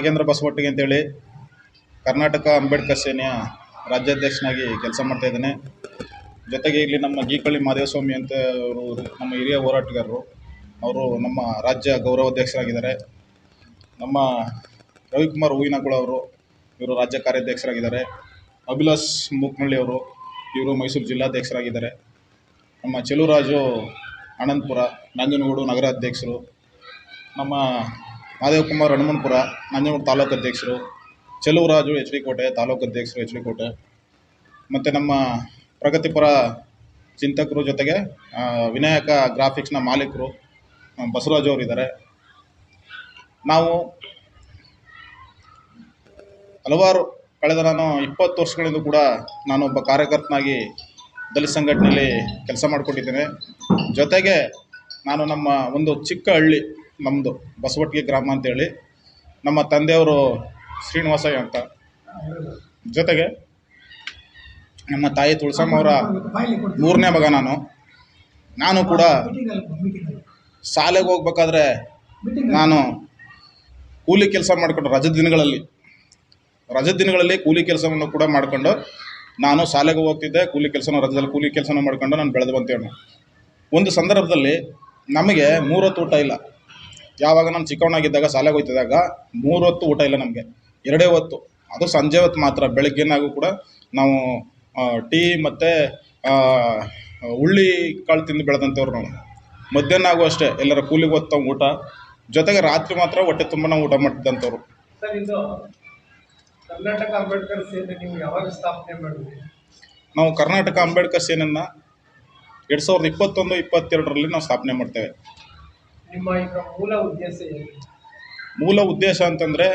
ನಾಗೇಂದ್ರ ಬಸವಟ್ಟಿಗೆ ಅಂತೇಳಿ ಕರ್ನಾಟಕ ಅಂಬೇಡ್ಕರ್ ಸೇನೆಯ ರಾಜ್ಯಾಧ್ಯಕ್ಷನಾಗಿ ಕೆಲಸ ಮಾಡ್ತಾ ಇದ್ದೇನೆ. ಜೊತೆಗೆ ಇಲ್ಲಿ ನಮ್ಮ ಗೀಕಳ್ಳಿ ಮಾದೇವಸ್ವಾಮಿ ಅಂತ ಅವರು ನಮ್ಮ ಹಿರಿಯ ಹೋರಾಟಗಾರರು. ಅವರು ನಮ್ಮ ರಾಜ್ಯ ಗೌರವಾಧ್ಯಕ್ಷರಾಗಿದ್ದಾರೆ. ನಮ್ಮ ರವಿಕುಮಾರ್ ಹೂವಿನಗುಳ ಅವರು, ಇವರು ರಾಜ್ಯ ಕಾರ್ಯಾಧ್ಯಕ್ಷರಾಗಿದ್ದಾರೆ. ಅಭಿಲಾಷ್ ಮೂಕ್ನಳ್ಳಿ ಅವರು, ಇವರು ಮೈಸೂರು ಜಿಲ್ಲಾಧ್ಯಕ್ಷರಾಗಿದ್ದಾರೆ. ನಮ್ಮ ಚೆಲುವರಾಜು ಆನಂದಪುರ, ನಂಜನಗೂಡು ನಗರಾಧ್ಯಕ್ಷರು. ನಮ್ಮ ಮಾದೇವಕುಮಾರ್ ಹನುಮನ್ಪುರ ನಂಜನಗೂಡು ತಾಲೂಕು ಅಧ್ಯಕ್ಷರು ಚೆಲುವರಾಜು ಎಚ್ ಡಿ ಕೋಟೆ ತಾಲೂಕು ಅಧ್ಯಕ್ಷರು ಎಚ್ ಡಿ ಕೋಟೆ ಮತ್ತು ನಮ್ಮ ಪ್ರಗತಿಪರ ಚಿಂತಕರು ಜೊತೆಗೆ ವಿನಾಯಕ ಗ್ರಾಫಿಕ್ಸ್ನ ಮಾಲೀಕರು ಬಸವರಾಜು ಅವರು ಇದ್ದಾರೆ ನಾವು ಹಲವಾರು ಕಳೆದ ನಾನು ಇಪ್ಪತ್ತು ವರ್ಷಗಳಿಂದ ಕೂಡ ನಾನು ಒಬ್ಬ ಕಾರ್ಯಕರ್ತನಾಗಿ ದಲಿತ ಸಂಘಟನೆಯಲ್ಲಿ ಕೆಲಸ ಮಾಡಿಕೊಂಡಿದ್ದೇನೆ. ಜೊತೆಗೆ ನಾನು ನಮ್ಮ ಒಂದು ಚಿಕ್ಕ ಹಳ್ಳಿ ನಮ್ಮದು ಬಸವಟ್ಟಿಗೆ ಗ್ರಾಮ ಅಂತೇಳಿ. ನಮ್ಮ ತಂದೆಯವರು ಶ್ರೀನಿವಾಸಯ್ಯ ಅಂತ. ಜೊತೆಗೆ ನಮ್ಮ ತಾಯಿ ತುಳಸಮ್ಮ ಅವರ ಮೂರನೇ ಮಗ ನಾನು. ನಾನು ಕೂಡ ಶಾಲೆಗೆ ಹೋಗ್ಬೇಕಾದ್ರೆ ನಾನು ಕೂಲಿ ಕೆಲಸ ಮಾಡಿಕೊಂಡು ರಜದ ದಿನಗಳಲ್ಲಿ ರಜದ ದಿನಗಳಲ್ಲಿ ಕೂಲಿ ಕೆಲಸವನ್ನು ಕೂಡ ಮಾಡಿಕೊಂಡು ನಾನು ಶಾಲೆಗೆ ಹೋಗ್ತಿದ್ದೆ. ಕೂಲಿ ಕೆಲಸನೂ ರಜದಲ್ಲಿ ಕೂಲಿ ಕೆಲಸನೂ ಮಾಡ್ಕೊಂಡು ನಾನು ಬೆಳೆದು ಬಂತೇನು. ಒಂದು ಸಂದರ್ಭದಲ್ಲಿ ನಮಗೆ ಮೂರೊತ್ತು ಊಟ ಇಲ್ಲ. ಯಾವಾಗ ನಾನು ಚಿಕ್ಕವನಾಗಿದ್ದಾಗ ಶಾಲೆಗೆ ಹೋಗ್ತಿದ್ದಾಗ ಮೂರು ಹೊತ್ತು ಊಟ ಇಲ್ಲ ನಮಗೆ. ಎರಡೇ ಹೊತ್ತು. ಅದು ಸಂಜೆ ಹೊತ್ತು ಮಾತ್ರ. ಬೆಳಗ್ಗೆನಾಗೂ ಕೂಡ ನಾವು ಟೀ ಮತ್ತು ಹುಳ್ಳಿ ಕಾಳು ತಿಂದು ಬೆಳೆದಂಥವ್ರು ನಾವು. ಮಧ್ಯಾಹ್ನ ಆಗು ಅಷ್ಟೇ. ಎಲ್ಲರ ಕೂಲಿಗೆ ಹೊತ್ತ ಊಟ. ಜೊತೆಗೆ ರಾತ್ರಿ ಮಾತ್ರ ಹೊಟ್ಟೆ ತುಂಬ ನಾವು ಊಟ ಮಾಡ್ತಿದ್ದಂಥವ್ರು. ಸರ್ ಇದು ಕರ್ನಾಟಕ ಅಂಬೇಡ್ಕರ್ ಸೇನೆ ನೀವು ಯಾವಾಗ ಸ್ಥಾಪನೆ ಮಾಡಿದ್ರಿ? ನಾವು ಕರ್ನಾಟಕ ಅಂಬೇಡ್ಕರ್ ಸೇನೆಯನ್ನು ಎರಡು ಸಾವಿರದ ಇಪ್ಪತ್ತೊಂದು ಇಪ್ಪತ್ತೆರಡರಲ್ಲಿ ನಾವು ಸ್ಥಾಪನೆ ಮಾಡ್ತೇವೆ. ನಿಮ್ಮ ಈಗ ಮೂಲ ಉದ್ದೇಶ ಮೂಲ ಉದ್ದೇಶ ಅಂತಂದರೆ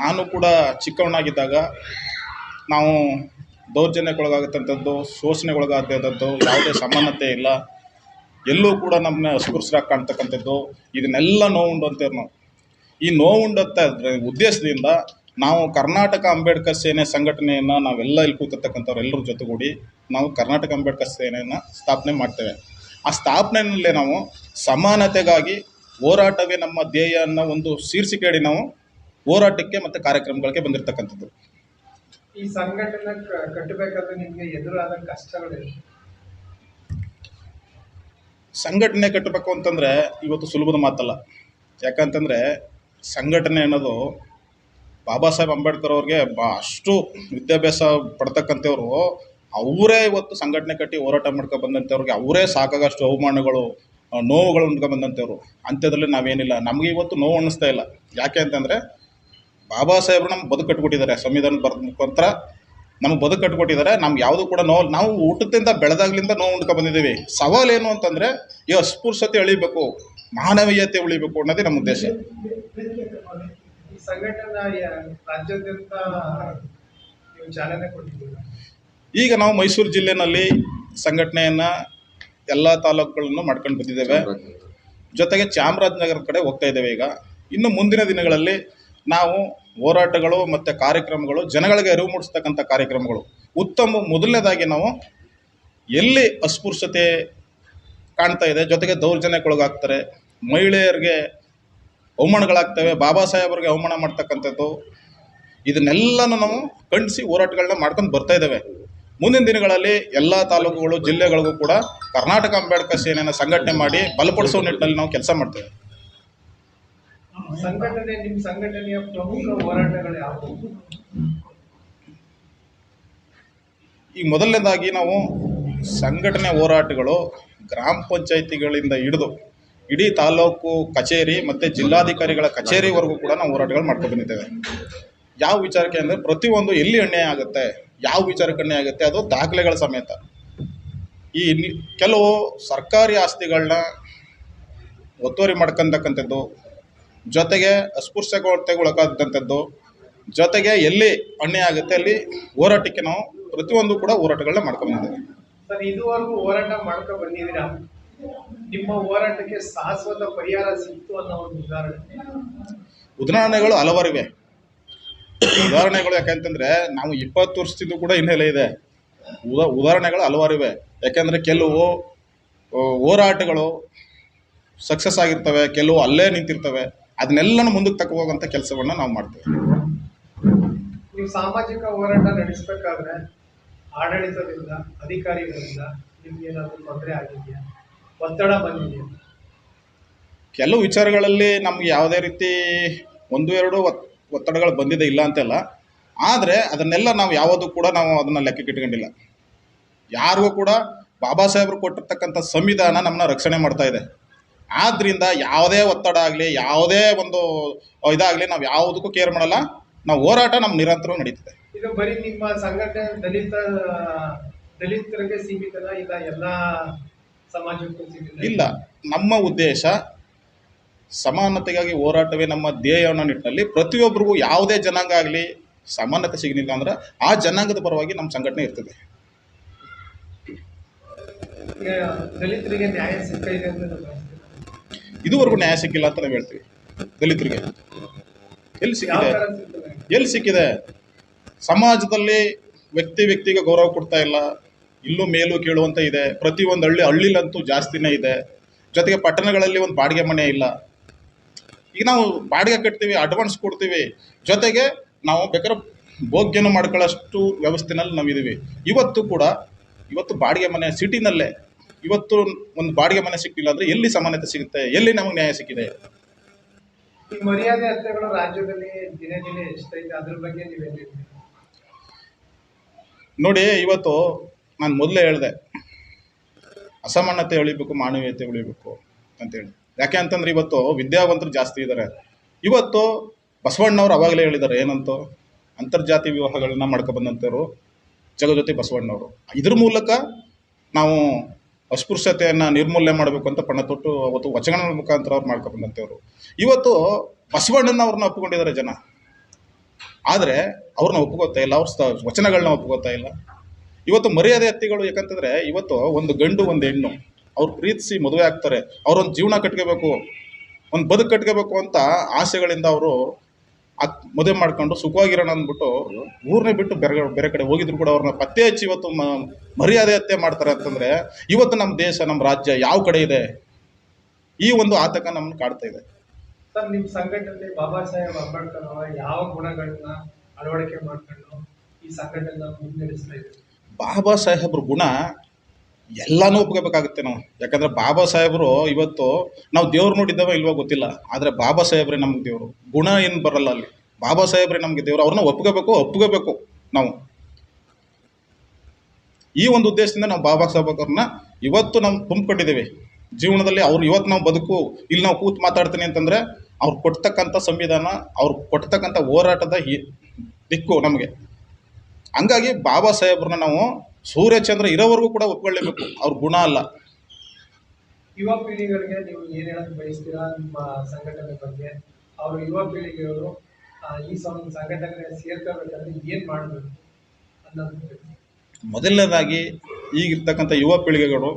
ನಾನು ಕೂಡ ಚಿಕ್ಕವನಾಗಿದ್ದಾಗ ನಾವು ದೌರ್ಜನ್ಯಕ್ಕೊಳಗಾಗತ್ತಂಥದ್ದು ಶೋಷಣೆಗೊಳಗಾದಂಥದ್ದು ಯಾವುದೇ ಸಮಾನತೆ ಇಲ್ಲ. ಎಲ್ಲೂ ಕೂಡ ನಮ್ಮನ್ನ ಅಸ್ಪೃಶ್ಯರಾಗಿ ಕಾಣ್ತಕ್ಕಂಥದ್ದು, ಇದನ್ನೆಲ್ಲ ನೋವುಂಡಂತೇವೆ ನಾವು. ಈ ನೋವುಂಡತ್ತ ಉದ್ದೇಶದಿಂದ ನಾವು ಕರ್ನಾಟಕ ಅಂಬೇಡ್ಕರ್ ಸೇನೆ ಸಂಘಟನೆಯನ್ನು ನಾವೆಲ್ಲ ಇಲ್ಲಿ ಕೂತಿರ್ತಕ್ಕಂಥವ್ರು ಎಲ್ಲರ ಜೊತೆಗೂಡಿ ನಾವು ಕರ್ನಾಟಕ ಅಂಬೇಡ್ಕರ್ ಸೇನೆಯನ್ನು ಸ್ಥಾಪನೆ ಮಾಡ್ತೇವೆ. ಆ ಸ್ಥಾಪನೆಯಲ್ಲೇ ನಾವು ಸಮಾನತೆಗಾಗಿ ಹೋರಾಟವೇ ನಮ್ಮ ಧ್ಯೇಯ ಅನ್ನೋ ಒಂದು ಶೀರ್ಷಿಕೆಯಡಿ ನಾವು ಹೋರಾಟಕ್ಕೆ ಮತ್ತು ಕಾರ್ಯಕ್ರಮಗಳಿಗೆ ಬಂದಿರತಕ್ಕಂಥದ್ದು. ಈ ಸಂಘಟನೆ ಕಟ್ಟಬೇಕಾದ್ರೆ ನಿಮ್ಗೆ ಎದುರಾದ ಕಷ್ಟಗಳು ಸಂಘಟನೆ ಕಟ್ಟಬೇಕು ಅಂತಂದರೆ ಇವತ್ತು ಸುಲಭದ ಮಾತಲ್ಲ. ಯಾಕಂತಂದರೆ ಸಂಘಟನೆ ಅನ್ನೋದು ಬಾಬಾ ಸಾಹೇಬ್ ಅಂಬೇಡ್ಕರ್ ಅವ್ರಿಗೆ ಬಾ ಅಷ್ಟು ವಿದ್ಯಾಭ್ಯಾಸ ಪಡ್ತಕ್ಕಂಥವ್ರು ಅವರೇ ಇವತ್ತು ಸಂಘಟನೆ ಕಟ್ಟಿ ಹೋರಾಟ ಮಾಡ್ಕೊ ಬಂದಂಥವ್ರಿಗೆ ಅವರೇ ಸಾಕಾಗಷ್ಟು ಅವಮಾನಗಳು ನೋವುಗಳು ಉಂಡ್ಕೊಂಡು ಬಂದಂಥವ್ರು. ಅಂಥದ್ರಲ್ಲಿ ನಾವೇನಿಲ್ಲ. ನಮಗೆ ಇವತ್ತು ನೋವು ಅನ್ನಿಸ್ತಾ ಇಲ್ಲ. ಯಾಕೆ ಅಂತಂದರೆ, ಬಾಬಾ ಸಾಹೇಬ್ರು ನಮ್ಗೆ ಬದುಕು ಕಟ್ಕೊಟ್ಟಿದ್ದಾರೆ. ಸಂವಿಧಾನ ಬರೆದ ಮುಖಾಂತರ ನಮ್ಗೆ ಬದುಕು ಕಟ್ಕೊಟ್ಟಿದ್ದಾರೆ. ನಮ್ಗೆ ಯಾವುದು ಕೂಡ ನೋವು, ನಾವು ಊಟದಿಂದ ಬೆಳೆದಾಗ್ಲಿಂದ ನೋವು ಉಂಡ್ಕೊ ಬಂದಿದ್ದೀವಿ. ಸವಾಲು ಏನು ಅಂತಂದರೆ ಈ ಅಸ್ಪೃಶ್ಯತೆ ಅಳಿಬೇಕು ಮಾನವೀಯತೆ ಉಳಿಬೇಕು ಅನ್ನೋದೇ ನಮ್ಮ ಉದ್ದೇಶ. ಸಂಘಟನೆ, ರಾಜ್ಯಾದ್ಯಂತ ಚಾಲನೆ ಕೊಟ್ಟಿದ್ದೀರಾ? ಈಗ ನಾವು ಮೈಸೂರು ಜಿಲ್ಲೆನಲ್ಲಿ ಸಂಘಟನೆಯನ್ನು ಎಲ್ಲ ತಾಲೂಕುಗಳನ್ನು ಮಾಡ್ಕೊಂಡು ಬಂದಿದ್ದೇವೆ. ಜೊತೆಗೆ ಚಾಮರಾಜನಗರ ಕಡೆ ಹೋಗ್ತಾ ಇದ್ದೇವೆ ಈಗ. ಇನ್ನು ಮುಂದಿನ ದಿನಗಳಲ್ಲಿ ನಾವು ಹೋರಾಟಗಳು ಮತ್ತು ಕಾರ್ಯಕ್ರಮಗಳು, ಜನಗಳಿಗೆ ಅರಿವು ಮೂಡಿಸ್ತಕ್ಕಂಥ ಕಾರ್ಯಕ್ರಮಗಳು. ಉತ್ತಮ ಮೊದಲನೇದಾಗಿ ನಾವು ಎಲ್ಲಿ ಅಸ್ಪೃಶ್ಯತೆ ಕಾಣ್ತಾ ಇದೆ, ಜೊತೆಗೆ ದೌರ್ಜನ್ಯಕ್ಕೊಳಗಾಗ್ತಾರೆ, ಮಹಿಳೆಯರಿಗೆ ಅವಮಾನಗಳಾಗ್ತವೆ, ಬಾಬಾ ಸಾಹೇಬರಿಗೆ ಅವಮಾನ ಮಾಡ್ತಕ್ಕಂಥದ್ದು, ಇದನ್ನೆಲ್ಲನೂ ನಾವು ಖಂಡಿಸಿ ಹೋರಾಟಗಳನ್ನ ಮಾಡ್ಕೊಂಡು ಬರ್ತಾ ಇದ್ದೇವೆ. ಮುಂದಿನ ದಿನಗಳಲ್ಲಿ ಎಲ್ಲ ತಾಲೂಕುಗಳು ಜಿಲ್ಲೆಗಳಿಗೂ ಕೂಡ ಕರ್ನಾಟಕ ಅಂಬೇಡ್ಕರ್ ಸೇನೆಯನ್ನು ಸಂಘಟನೆ ಮಾಡಿ ಬಲಪಡಿಸೋ ನಿಟ್ಟಿನಲ್ಲಿ ನಾವು ಕೆಲಸ ಮಾಡ್ತೇವೆ. ಸಂಘಟನೆ ನಿಮ್ಮ ಸಂಘಟನೆಯ ಪ್ರಮುಖ ಹೋರಾಟಗಳು ಯಾವುವು ಈಗ ಮೊದಲನೇದಾಗಿ ನಾವು ಸಂಘಟನೆ ಹೋರಾಟಗಳು ಗ್ರಾಮ ಪಂಚಾಯಿತಿಗಳಿಂದ ಹಿಡಿದು ಇಡೀ ತಾಲೂಕು ಕಚೇರಿ ಮತ್ತು ಜಿಲ್ಲಾಧಿಕಾರಿಗಳ ಕಚೇರಿವರೆಗೂ ಕೂಡ ನಾವು ಹೋರಾಟಗಳು ಮಾಡ್ಕೊಂಡು ಬಂದಿದ್ದೇವೆ. ಯಾವ ವಿಚಾರಕ್ಕೆ ಅಂದರೆ ಪ್ರತಿಯೊಂದು ಎಲ್ಲಿ ಅನ್ಯಾಯ ಆಗುತ್ತೆ ಯಾವ ವಿಚಾರಕ್ಕೆ ಅನ್ಯಾಯ ಆಗುತ್ತೆ ಅದು ದಾಖಲೆಗಳ ಸಮೇತ. ಈ ಕೆಲವು ಸರ್ಕಾರಿ ಆಸ್ತಿಗಳನ್ನ ಒತ್ತುವರಿ ಮಾಡ್ಕೊತಕ್ಕಂಥದ್ದು ಜೊತೆಗೆ ಅಸ್ಪೃಶ್ಯ ಒಳಗಾದಂಥದ್ದು ಜೊತೆಗೆ ಎಲ್ಲಿ ಅನ್ಯಾಯ ಆಗುತ್ತೆ ಅಲ್ಲಿ ಹೋರಾಟಕ್ಕೆ ನಾವು ಪ್ರತಿಯೊಂದು ಕೂಡ ಹೋರಾಟಗಳನ್ನ ಮಾಡ್ಕೊಂಡಿದ್ದೇವೆ ಸರ್ ಇದುವರೆಗೂ ಹೋರಾಟ ಮಾಡ್ಕೊಂಡು ಬಂದಿದ್ದೀರಾ? ನಿಮ್ಮ ಹೋರಾಟಕ್ಕೆ ಶಾಶ್ವತ ಪರಿಹಾರ ಸಿಕ್ತು ಅನ್ನೋ ಒಂದು ಉದಾಹರಣೆ. ಉದಾಹರಣೆಗಳು ಹಲವಾರಿವೆ. ಉದಾಹರಣೆಗಳು ಯಾಕಂತಂದ್ರೆ ನಾವು ಇಪ್ಪತ್ತು ವರ್ಷದಿಂದ ಕೂಡ ಹಿನ್ನೆಲೆ ಇದೆ. ಉದಾ ಉದಾಹರಣೆಗಳು ಹಲವಾರಿವೆ ಯಾಕೆಂದರೆ ಕೆಲವು ಹೋರಾಟಗಳು ಸಕ್ಸಸ್ ಆಗಿರ್ತವೆ ಕೆಲವು ಅಲ್ಲೇ ನಿಂತಿರ್ತವೆ. ಅದನ್ನೆಲ್ಲನೂ ಮುಂದಕ್ಕೆ ತಕ್ಕ ಹೋಗೋಂಥ ಕೆಲಸವನ್ನು ನಾವು ಮಾಡ್ತೇವೆ. ನೀವು ಸಾಮಾಜಿಕ ಹೋರಾಟ ನಡೆಸಬೇಕಾದ್ರೆ ಆಡಳಿತದಿಂದ ಅಧಿಕಾರಿಗಳಿಂದ ನಿಮ್ಗೆ ಏನಾದರೂ ತೊಂದರೆ ಆಗಿದೆಯಾ? ಒತ್ತಡ ಬಂದಿದೆಯಾ? ಕೆಲವು ವಿಚಾರಗಳಲ್ಲಿ ನಮ್ಗೆ ಯಾವುದೇ ರೀತಿ ಒಂದು ಎರಡು ಒತ್ತಡಗಳು ಬಂದಿದೆ ಇಲ್ಲ ಅಂತಲ್ಲ ಆದರೆ ಅದನ್ನೆಲ್ಲ ನಾವು ಯಾವುದು ಕೂಡ ನಾವು ಅದನ್ನು ಲೆಕ್ಕಕ್ಕೆ ಇಟ್ಕೊಂಡಿಲ್ಲ. ಯಾರಿಗೂ ಕೂಡ ಬಾಬಾ ಸಾಹೇಬ್ರು ಕೊಟ್ಟಿರ್ತಕ್ಕಂಥ ಸಂವಿಧಾನ ನಮ್ಮನ್ನ ರಕ್ಷಣೆ ಮಾಡ್ತಾ ಇದೆ. ಆದ್ದರಿಂದ ಯಾವುದೇ ಒತ್ತಡ ಆಗಲಿ ಯಾವುದೇ ಒಂದು ಇದಾಗಲಿ ನಾವು ಯಾವುದಕ್ಕೂ ಕೇರ್ ಮಾಡಲ್ಲ. ನಾವು ಹೋರಾಟ ನಮ್ಮ ನಿರಂತರ ನಡೀತಿದೆ. ಇದು ಬರೀ ನಿಮ್ಮ ಸಂಘಟನೆ ದಲಿತ ದಲಿತರಿಗೆ ಸೀಮಿತನ ಇಲ್ಲ ಎಲ್ಲ ಸಮಾಜಕ್ಕೂ ಸೀಮಿತ ಇಲ್ಲ. ನಮ್ಮ ಉದ್ದೇಶ ಸಮಾನತೆಗಾಗಿ ಹೋರಾಟವೇ ನಮ್ಮ ಧ್ಯೇಯ ಅನ್ನೋ ನಿಟ್ಟಿನಲ್ಲಿ. ಪ್ರತಿಯೊಬ್ಬರಿಗೂ ಯಾವುದೇ ಜನಾಂಗ ಆಗಲಿ ಸಮಾನತೆ ಸಿಗಲಿಲ್ಲ ಅಂದ್ರೆ ಆ ಜನಾಂಗದ ಪರವಾಗಿ ನಮ್ಮ ಸಂಘಟನೆ ಇರ್ತದೆ. ದಲಿತರಿಗೆ ನ್ಯಾಯ ಸಿಕ್ಕಿದೆ. ಇದುವರೆಗೂ ನ್ಯಾಯ ಸಿಕ್ಕಿಲ್ಲ ಅಂತ ನಾವು ಹೇಳ್ತೀವಿ ದಲಿತರಿಗೆ. ಎಲ್ಲಿ ಸಿಕ್ಕಿದೆ? ಎಲ್ಲಿ ಸಿಕ್ಕಿದೆ? ಸಮಾಜದಲ್ಲಿ ವ್ಯಕ್ತಿ ವ್ಯಕ್ತಿಗೆ ಗೌರವ ಕೊಡ್ತಾ ಇಲ್ಲ. ಇಲ್ಲೂ ಮೇಲೂ ಕೇಳುವಂತ ಇದೆ. ಪ್ರತಿಯೊಂದು ಹಳ್ಳಿ ಹಳ್ಳಿಲಂತೂ ಜಾಸ್ತಿನೇ ಇದೆ. ಜೊತೆಗೆ ಪಟ್ಟಣಗಳಲ್ಲಿ ಒಂದು ಬಾಡಿಗೆ ಮನೆ ಇಲ್ಲ. ಈಗ ನಾವು ಬಾಡಿಗೆ ಕಟ್ತೀವಿ ಅಡ್ವಾನ್ಸ್ ಕೊಡ್ತೀವಿ. ಜೊತೆಗೆ ನಾವು ಬೇಕಾದ್ರೆ ಭೋಗ್ಯನ ಮಾಡ್ಕೊಳ್ಳೋಷ್ಟು ವ್ಯವಸ್ಥೆನಲ್ಲಿ ನಾವು ಇದೀವಿ. ಇವತ್ತು ಕೂಡ ಇವತ್ತು ಬಾಡಿಗೆ ಮನೆ ಸಿಟಿನಲ್ಲೇ ಇವತ್ತು ಒಂದು ಬಾಡಿಗೆ ಮನೆ ಸಿಕ್ಕಿಲ್ಲ ಅಂದರೆ ಎಲ್ಲಿ ಸಮಾನತೆ ಸಿಗುತ್ತೆ? ಎಲ್ಲಿ ನಮಗೆ ನ್ಯಾಯ ಸಿಕ್ಕಿದೆ? ಈ ಮರ್ಯಾದೆ ಹತ್ಯೆಗಳು ರಾಜ್ಯದಲ್ಲಿ ದಿನೇ ದಿನೇ ಹೆಚ್ಚುತ್ತೈತೆ ಅದ್ರ ಬಗ್ಗೆ ನೀವೇನು ಹೇಳ್ತೀರಿ ನೋಡಿ ಇವತ್ತು ನಾನು ಮೊದಲೇ ಹೇಳಿದೆ. ಅಸಮಾನತೆ ಉಳಿಬೇಕು ಮಾನವೀಯತೆ ಉಳಿಬೇಕು ಅಂತೇಳಿ ಯಾಕೆ ಅಂತಂದ್ರೆ ಇವತ್ತು ವಿದ್ಯಾವಂತರು ಜಾಸ್ತಿ ಇದ್ದಾರೆ. ಇವತ್ತು ಬಸವಣ್ಣವ್ರು ಅವಾಗಲೇ ಹೇಳಿದ್ದಾರೆ, ಏನಂತೋ ಅಂತರ್ಜಾತಿ ವಿವಾಹಗಳನ್ನ ಮಾಡ್ಕೊಬಂದಂಥವ್ರು ಜಗಜ್ಯೋತಿ ಬಸವಣ್ಣವರು. ಇದ್ರ ಮೂಲಕ ನಾವು ಅಸ್ಪೃಶ್ಯತೆಯನ್ನು ನಿರ್ಮೂಲನೆ ಮಾಡಬೇಕು ಅಂತ ಪಣ ತೊಟ್ಟು ಅವತ್ತು ವಚನಗಳ ಮುಖಾಂತರ ಅವ್ರು ಮಾಡ್ಕೊಬಂದಂಥವ್ರು ಇವತ್ತು ಬಸವಣ್ಣನ ಅವ್ರನ್ನ ಒಪ್ಪಿಕೊಂಡಿದ್ದಾರೆ ಜನ. ಆದರೆ ಅವ್ರನ್ನ ಒಪ್ಕೋತಾ ಇಲ್ಲ, ಅವ್ರ ವಚನಗಳನ್ನ ಒಪ್ಕೋತಾ ಇಲ್ಲ. ಇವತ್ತು ಮರ್ಯಾದೆ ಹತ್ತಿಗಳು ಯಾಕಂತಂದ್ರೆ, ಇವತ್ತು ಒಂದು ಗಂಡು, ಒಂದು ಹೆಣ್ಣು. ಅವ್ರು ಪ್ರೀತಿಸಿ ಮದುವೆ ಆಗ್ತಾರೆ ಅವ್ರೊಂದು ಜೀವನ ಕಟ್ಕೋಬೇಕು ಒಂದು ಬದುಕು ಕಟ್ಕೋಬೇಕು ಅಂತ ಆಸೆಗಳಿಂದ ಅವರು ಮದುವೆ ಮಾಡ್ಕೊಂಡು ಸುಖವಾಗಿರೋಣ ಅಂದ್ಬಿಟ್ಟು ಊರನ್ನೇ ಬಿಟ್ಟು ಬೇರೆ ಬೇರೆ ಕಡೆ ಹೋಗಿದ್ರು ಕೂಡ ಅವ್ರನ್ನ ಪತ್ತೆ ಹಚ್ಚಿ ಇವತ್ತು ಮರ್ಯಾದೆ ಹತ್ಯೆ ಮಾಡ್ತಾರೆ ಅಂತಂದ್ರೆ ಇವತ್ತು ನಮ್ಮ ದೇಶ ನಮ್ಮ ರಾಜ್ಯ ಯಾವ ಕಡೆ ಇದೆ? ಈ ಒಂದು ಆತಂಕ ನಮ್ಮನ್ನು ಕಾಡ್ತಾ ಇದೆ. ಸರ್ ನಿಮ್ಮ ಸಂಘಟನೆ ಬಾಬಾ ಸಾಹೇಬ್ ಅಂಬೇಡ್ಕರ್ ಅವರ ಯಾವ ಗುಣಗಳನ್ನ ಅಳವಡಿಕೆ ಮಾಡ್ಕೊಂಡು ಈ ಸಂಘಟನೆ ಮುನ್ನಡೆಸ್ತಾ ಇದೆ ಬಾಬಾ ಸಾಹೇಬ್ರ ಗುಣ ಎಲ್ಲಾನು ಒಪ್ಕೋಬೇಕಾಗುತ್ತೆ ನಾವು. ಯಾಕಂದ್ರೆ ಬಾಬಾ ಸಾಹೇಬರು ಇವತ್ತು ನಾವು ದೇವ್ರು ನೋಡಿದ್ದಾವ ಇಲ್ವೋ ಗೊತ್ತಿಲ್ಲ. ಆದರೆ ಬಾಬಾ ಸಾಹೇಬ್ರೆ ನಮ್ಗೆ ದೇವರು. ಗುಣ ಏನು ಬರಲ್ಲ ಅಲ್ಲಿ. ಬಾಬಾ ಸಾಹೇಬರೇ ನಮ್ಗೆ ದೇವರು. ಅವ್ರನ್ನ ಒಪ್ಕೋಬೇಕು ಒಪ್ಕೋಬೇಕು ನಾವು. ಈ ಒಂದು ಉದ್ದೇಶದಿಂದ ನಾವು ಬಾಬಾ ಸಾಹೇಬ್ರನ್ನ ಇವತ್ತು ನಾವು ತುಂಬಿಕೊಂಡಿದ್ದೀವಿ. ಜೀವನದಲ್ಲಿ ಅವ್ರು ಇವತ್ತು ನಾವು ಬದುಕು, ಇಲ್ಲಿ ನಾವು ಕೂತು ಮಾತಾಡ್ತೀನಿ ಅಂತಂದರೆ ಅವ್ರು ಕೊಡ್ತಕ್ಕಂಥ ಸಂವಿಧಾನ, ಅವ್ರು ಕೊಡ್ತಕ್ಕಂಥ ಹೋರಾಟದ ದಿಕ್ಕು ನಮಗೆ. ಹಂಗಾಗಿ ಬಾಬಾ ಸಾಹೇಬ್ರನ್ನ ನಾವು ಸೂರ್ಯಚಂದ್ರ ಇರೋವರೆಗೂ ಕೂಡ ಒಪ್ಕೊಳ್ಳೇಬೇಕು. ಅವ್ರ ಗುಣ ಅಲ್ಲ. ಯುವ ಪೀಳಿಗೆಗಳಿಗೆ ನೀವು ಏನ್ ಬಯಸ್ತೀರಾ? ನಿಮ್ಮ ಸಂಘಟನೆ ಬಗ್ಗೆ. ಅವರು ಯುವ ಪೀಳಿಗೆಯವರು ಈ ಸಂಘಟನೆ ಸೇರ್ಕೋಬೇಕಂದ್ರೆ ಏನ್ ಮಾಡಬೇಕು ಅನ್ನೋದು ಮೊದಲನೇದಾಗಿ ಈಗಿರ್ತಕ್ಕಂಥ ಯುವ ಪೀಳಿಗೆಗಳು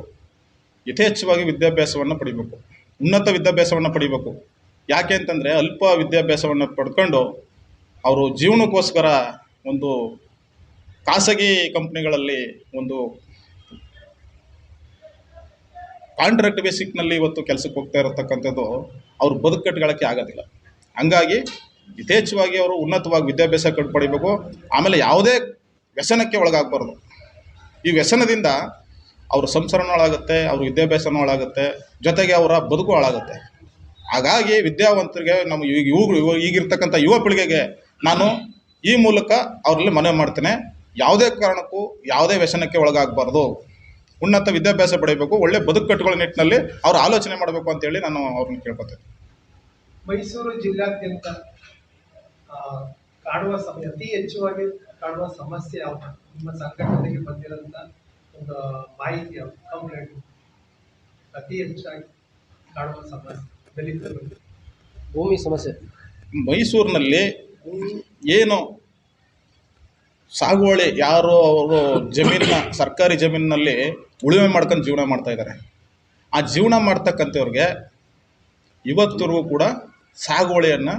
ಯಥೇಚ್ಛವಾಗಿ ವಿದ್ಯಾಭ್ಯಾಸವನ್ನು ಪಡಿಬೇಕು. ಉನ್ನತ ವಿದ್ಯಾಭ್ಯಾಸವನ್ನು ಪಡಿಬೇಕು. ಯಾಕೆ ಅಂತಂದರೆ ಅಲ್ಪ ವಿದ್ಯಾಭ್ಯಾಸವನ್ನು ಪಡ್ಕೊಂಡು ಅವರು ಜೀವನಕ್ಕೋಸ್ಕರ ಒಂದು ಖಾಸಗಿ ಕಂಪ್ನಿಗಳಲ್ಲಿ ಒಂದು ಕಾಂಟ್ರಾಕ್ಟ್ ಬೇಸಿಕ್ನಲ್ಲಿ ಇವತ್ತು ಕೆಲಸಕ್ಕೆ ಹೋಗ್ತಾ ಇರತಕ್ಕಂಥದ್ದು ಅವ್ರ ಬದುಕು ಕಟ್ಕೊಳ್ಳೋಕ್ಕೆ ಆಗೋದಿಲ್ಲ. ಹಂಗಾಗಿ ಯಥೇಚ್ಛವಾಗಿ ಅವರು ಉನ್ನತವಾಗಿ ವಿದ್ಯಾಭ್ಯಾಸ ಕಟ್ಪಡಿಬೇಕು ಆಮೇಲೆ ಯಾವುದೇ ವ್ಯಸನಕ್ಕೆ ಒಳಗಾಗಬಾರ್ದು. ಈ ವ್ಯಸನದಿಂದ ಅವ್ರ ಸಂಸಾರನೂ ಹಾಳಾಗುತ್ತೆ, ಅವ್ರ ವಿದ್ಯಾಭ್ಯಾಸನೂ ಹಾಳಾಗುತ್ತೆ, ಜೊತೆಗೆ ಅವರ ಬದುಕು ಹಾಳಾಗುತ್ತೆ. ಹಾಗಾಗಿ ವಿದ್ಯಾವಂತರಿಗೆ ನಮ್ಮ ಈಗ ಈಗಿರ್ತಕ್ಕಂಥ ಯುವ ಪೀಳಿಗೆಗೆ ನಾನು ಈ ಮೂಲಕ ಅವರಲ್ಲಿ ಮನವಿ ಮಾಡ್ತೇನೆ. ಯಾವುದೇ ಕಾರಣಕ್ಕೂ ಯಾವುದೇ ವ್ಯಸನಕ್ಕೆ ಒಳಗಾಗಬಾರ್ದು. ಉನ್ನತ ವಿದ್ಯಾಭ್ಯಾಸ ಪಡೆಯಬೇಕು ಒಳ್ಳೆ ಬದುಕು ಕಟ್ಟುಗಳ ನಿಟ್ಟಿನಲ್ಲಿ ಅವ್ರು ಆಲೋಚನೆ ಮಾಡಬೇಕು ಅಂತೇಳಿ ನಾನು ಅವ್ರನ್ನ ಕೇಳ್ಕೊತೇನೆ. ಮೈಸೂರು ಜಿಲ್ಲಾದ್ಯಂತ ಆ, ಕಾಡುವ ಸಮ ಅತಿ ಹೆಚ್ಚುವಾಗಿ ಕಾಡುವ ಸಮಸ್ಯೆ ಯಾವುದು? ನಿಮ್ಮ ಸಂಘಟನೆಗೆ ಬಂದಿರೋಂಥ ಒಂದು ಮಾಹಿತಿ ಯಾವುದು? ಕಂಪ್ಲೇಂಟ್ ಅತಿ ಹೆಚ್ಚಾಗಿ ಕಾಡುವ ಸಮಸ್ಯೆ ದಲಿತರು. ಭೂಮಿ ಸಮಸ್ಯೆ. ಮೈಸೂರಿನಲ್ಲಿ ಏನು ಸಾಗುವಳಿ ಯಾರು ಅವರು ಜಮೀನಿನ ಸರ್ಕಾರಿ ಜಮೀನಿನಲ್ಲಿ ಉಳುಮೆ ಮಾಡ್ಕೊಂಡು ಜೀವನ ಮಾಡ್ತಾ ಇದ್ದಾರೆ. ಆ ಜೀವನ ಮಾಡ್ತಕ್ಕಂಥವ್ರಿಗೆ ಇವತ್ತಿರ್ಗೂ ಕೂಡ ಸಾಗುವಳಿಯನ್ನು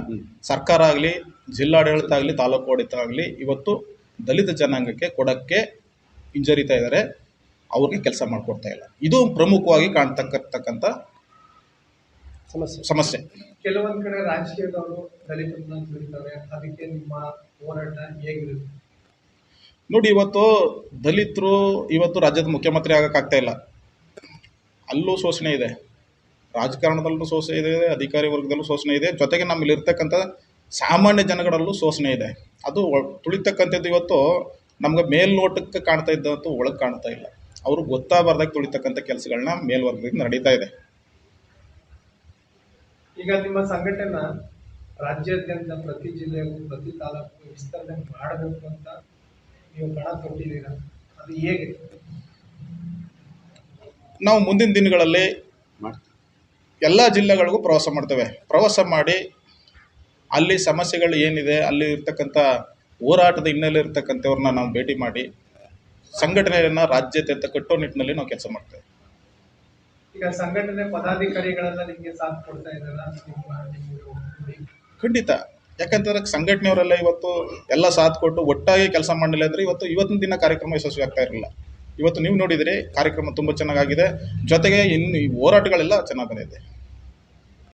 ಸರ್ಕಾರ ಆಗಲಿ ಜಿಲ್ಲಾಡಳಿತ ಆಗಲಿ ತಾಲೂಕು ಆಡಳಿತ ಆಗಲಿ ಇವತ್ತು ದಲಿತ ಜನಾಂಗಕ್ಕೆ ಕೊಡೋಕ್ಕೆ ಹಿಂಜರಿತಾ ಇದ್ದಾರೆ. ಅವ್ರಿಗೆ ಕೆಲಸ ಮಾಡಿಕೊಡ್ತಾ ಇಲ್ಲ. ಇದು ಪ್ರಮುಖವಾಗಿ ಕಾಣ್ತಕ್ಕಂಥ ಸಮಸ್ಯೆ. ಸಮಸ್ಯೆ. ಕೆಲವೊಂದು ಕಡೆ ರಾಜಕೀಯದವರು ದಲಿತರನ್ನ ಅದಕ್ಕೆ ನಿಮ್ಮ ಹೋರಾಟ ಹೇಗಿರುತ್ತೆ? ನೋಡಿ, ಇವತ್ತು ದಲಿತರು ಇವತ್ತು ರಾಜ್ಯದ ಮುಖ್ಯಮಂತ್ರಿ ಆಗೋಕ್ಕಾಗ್ತಾ ಇಲ್ಲ. ಅಲ್ಲೂ ಶೋಷಣೆ ಇದೆ. ರಾಜಕಾರಣದಲ್ಲೂ ಶೋಷಣೆ ಇದೆ, ಅಧಿಕಾರಿ ವರ್ಗದಲ್ಲೂ ಶೋಷಣೆ ಇದೆ. ಜೊತೆಗೆ ನಮ್ಮಲ್ಲಿ ಇರ್ತಕ್ಕಂಥ ಸಾಮಾನ್ಯ ಜನಗಳಲ್ಲೂ ಶೋಷಣೆ ಇದೆ. ಅದು ತುಳಿತಕ್ಕಂಥದ್ದು ಇವತ್ತು ನಮ್ಗೆ ಮೇಲ್ನೋಟಕ್ಕೆ ಕಾಣ್ತಾ ಇದ್ದಂತೂ ಒಳಗೆ ಕಾಣ್ತಾ ಇಲ್ಲ. ಅವರು ಗೊತ್ತಾಗಬಾರ್ದಾಗ ತುಳಿತಕ್ಕಂಥ ಕೆಲಸಗಳನ್ನ ಮೇಲ್ವರ್ಗದಿಂದ ನಡೀತಾ ಇದೆ. ಈಗ ನಿಮ್ಮ ಸಂಘಟನೆ ರಾಜ್ಯಾದ್ಯಂತ ಪ್ರತಿ ಜಿಲ್ಲೆಗೂ ಪ್ರತಿ ತಾಲೂಕು ವಿಸ್ತರಣೆ ಮಾಡಬೇಕು ಅಂತ ನೀವು ಪಣ ಕೊಟ್ಟಿದ್ದೀರಾ? ಅದು ಹೇಗೆ? ನಾವು ಮುಂದಿನ ದಿನಗಳಲ್ಲಿ ಎಲ್ಲ ಜಿಲ್ಲೆಗಳಿಗೂ ಪ್ರವಾಸ ಮಾಡ್ತೇವೆ. ಪ್ರವಾಸ ಮಾಡಿ ಅಲ್ಲಿ ಸಮಸ್ಯೆಗಳು ಏನಿದೆ ಅಲ್ಲಿ ಇರ್ತಕ್ಕಂಥ ಹೋರಾಟದ ಹಿನ್ನೆಲೆ ಇರ್ತಕ್ಕಂಥವ್ರನ್ನ ನಾವು ಭೇಟಿ ಮಾಡಿ ಸಂಘಟನೆಯನ್ನು ರಾಜ್ಯಾದ್ಯಂತ ಕಟ್ಟೋ ನಿಟ್ಟಿನಲ್ಲಿ ನಾವು ಕೆಲಸ ಮಾಡ್ತೇವೆ. ಈಗ ಸಂಘಟನೆ ಪದಾಧಿಕಾರಿಗಳೆಲ್ಲ ನಿಮಗೆ ಸಾಥ್ ಕೊಡ್ತಾ ಇದ್ದಾರೆ? ಖಂಡಿತ. ಯಾಕಂತಂದ್ರೆ ಸಂಘಟನೆಯವರೆಲ್ಲ ಇವತ್ತು ಎಲ್ಲ ಸಾಥ್ ಕೊಟ್ಟು ಒಟ್ಟಾಗಿ ಕೆಲಸ ಮಾಡಲಿಲ್ಲ ಅಂದರೆ ಇವತ್ತು ಇವತ್ತಿನ ದಿನ ಕಾರ್ಯಕ್ರಮ ಯಶಸ್ವಿ ಆಗ್ತಾ ಇರಲಿಲ್ಲ. ಇವತ್ತು ನೀವು ನೋಡಿದಿರಿ, ಕಾರ್ಯಕ್ರಮ ತುಂಬ ಚೆನ್ನಾಗಾಗಿದೆ. ಜೊತೆಗೆ ಇನ್ನು ಈ ಹೋರಾಟಗಳೆಲ್ಲ ಚೆನ್ನಾಗಿ ಬಂದಿದೆ.